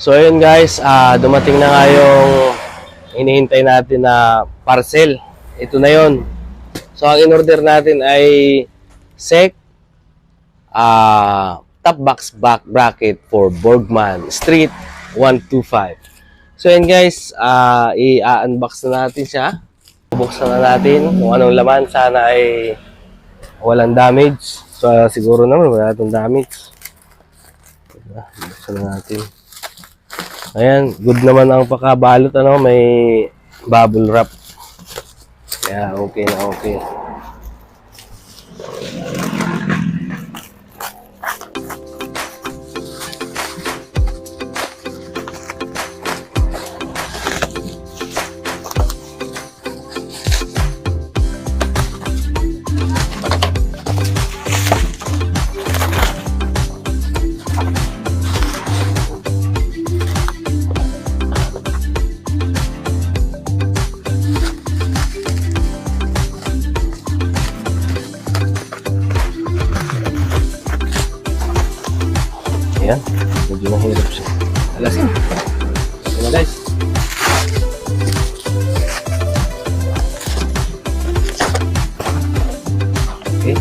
So ayun guys, ah, dumating na nga yung hinihintay natin na parcel. Ito na yon. So ang in-order natin ay SEC ah top box back bracket for Borgman Street 125. So yun guys, ah i-unbox na natin siya. Buksan na natin kung anong laman. Sana ay walang damage. So siguro naman wala itong damage. Buksan na natin. Ayan, good naman ang pakabalot ano, may bubble wrap. Kaya okay na okay. Ayan, medyo mahirap siya. Alasin. Ayan na guys. Okay.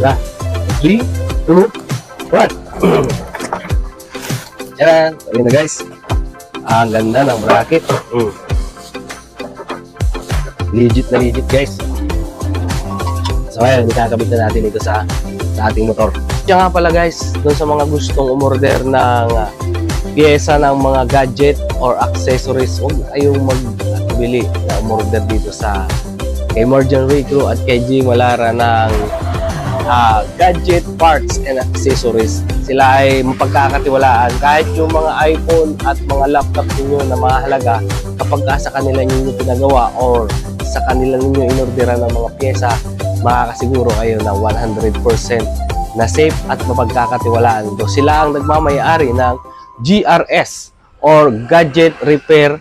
Wala. Three, two, one. Yan. Ayan na guys. Ah, Ang ganda ng bracket. Mm. Legit na legit guys. So ayun, ikakabit na natin ito sa, sa ating motor. Kaya nga pala guys, dun sa mga gustong umorder ng uh, pyesa ng mga gadget or accessories, huwag kayong magbili na umorder dito sa kay Morgan Recru at kay G Malara ng ah, gadget parts and accessories. Sila ay mapagkakatiwalaan kahit yung mga iPhone at mga laptop ninyo na mahalaga kapag ka sa kanila ninyo pinagawa or sa kanila ninyo inorderan ng mga pyesa, makakasiguro kayo na 100% na safe at mapagkakatiwalaan. Do sila ang nagmamayari ng GRS or Gadget Repair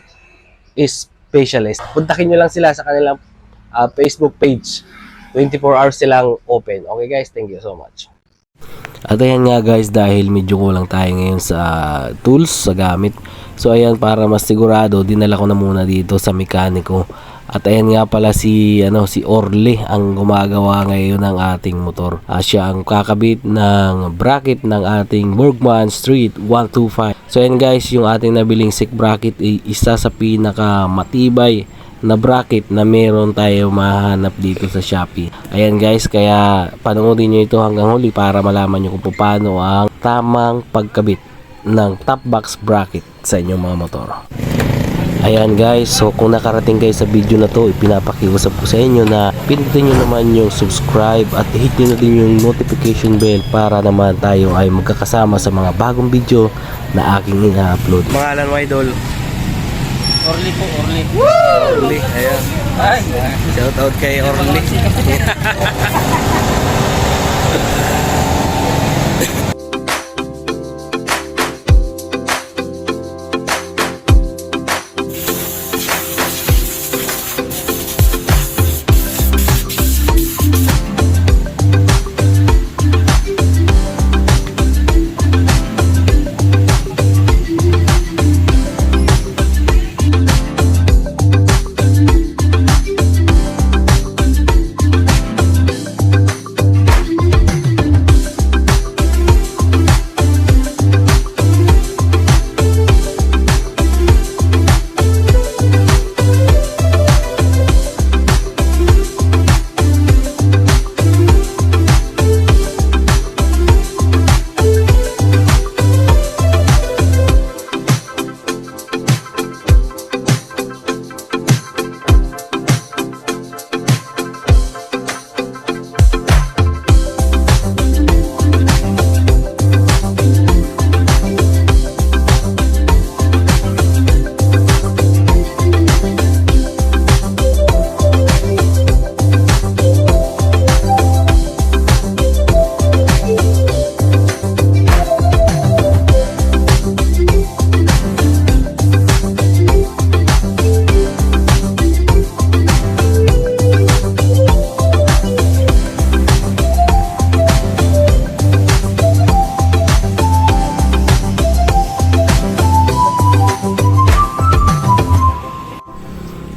Specialist. Puntakin nyo lang sila sa kanilang ah, Facebook page. 24 hours silang open. Okay guys, thank you so much. At ayan nga guys dahil medyo kulang tayo ngayon sa tools, sa gamit. So ayan para mas sigurado dinala ko na muna dito sa mekaniko. At ayan nga pala si ano si Orly ang gumagawa ngayon ng ating motor. Ah, siya ang kakabit ng bracket ng ating Bergman Street 125. So ayan guys, yung ating nabiling sick bracket ay isa sa pinaka matibay na bracket na meron tayo mahanap dito sa Shopee. Ayan guys, kaya panoorin nyo ito hanggang huli para malaman nyo kung paano ang tamang pagkabit ng top box bracket sa inyong mga motor. Ayan guys, so kung nakarating kayo sa video na to, ipinapakiusap ko sa inyo na pindutin nyo naman yung subscribe at hit nyo na din yung notification bell para naman tayo ay magkakasama sa mga bagong video na aking ina-upload. Pangalan mo idol? Orly po, Orly. Orly, ayan. Ay, Shout out kay Orly.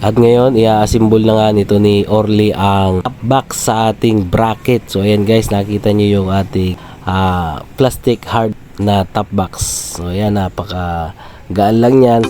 At ngayon, i-assemble na nga nito ni Orly ang box sa ating bracket. So ayan guys, nakita niyo yung ating ah, plastic hard na top box. So ayan, napaka gaan lang yan.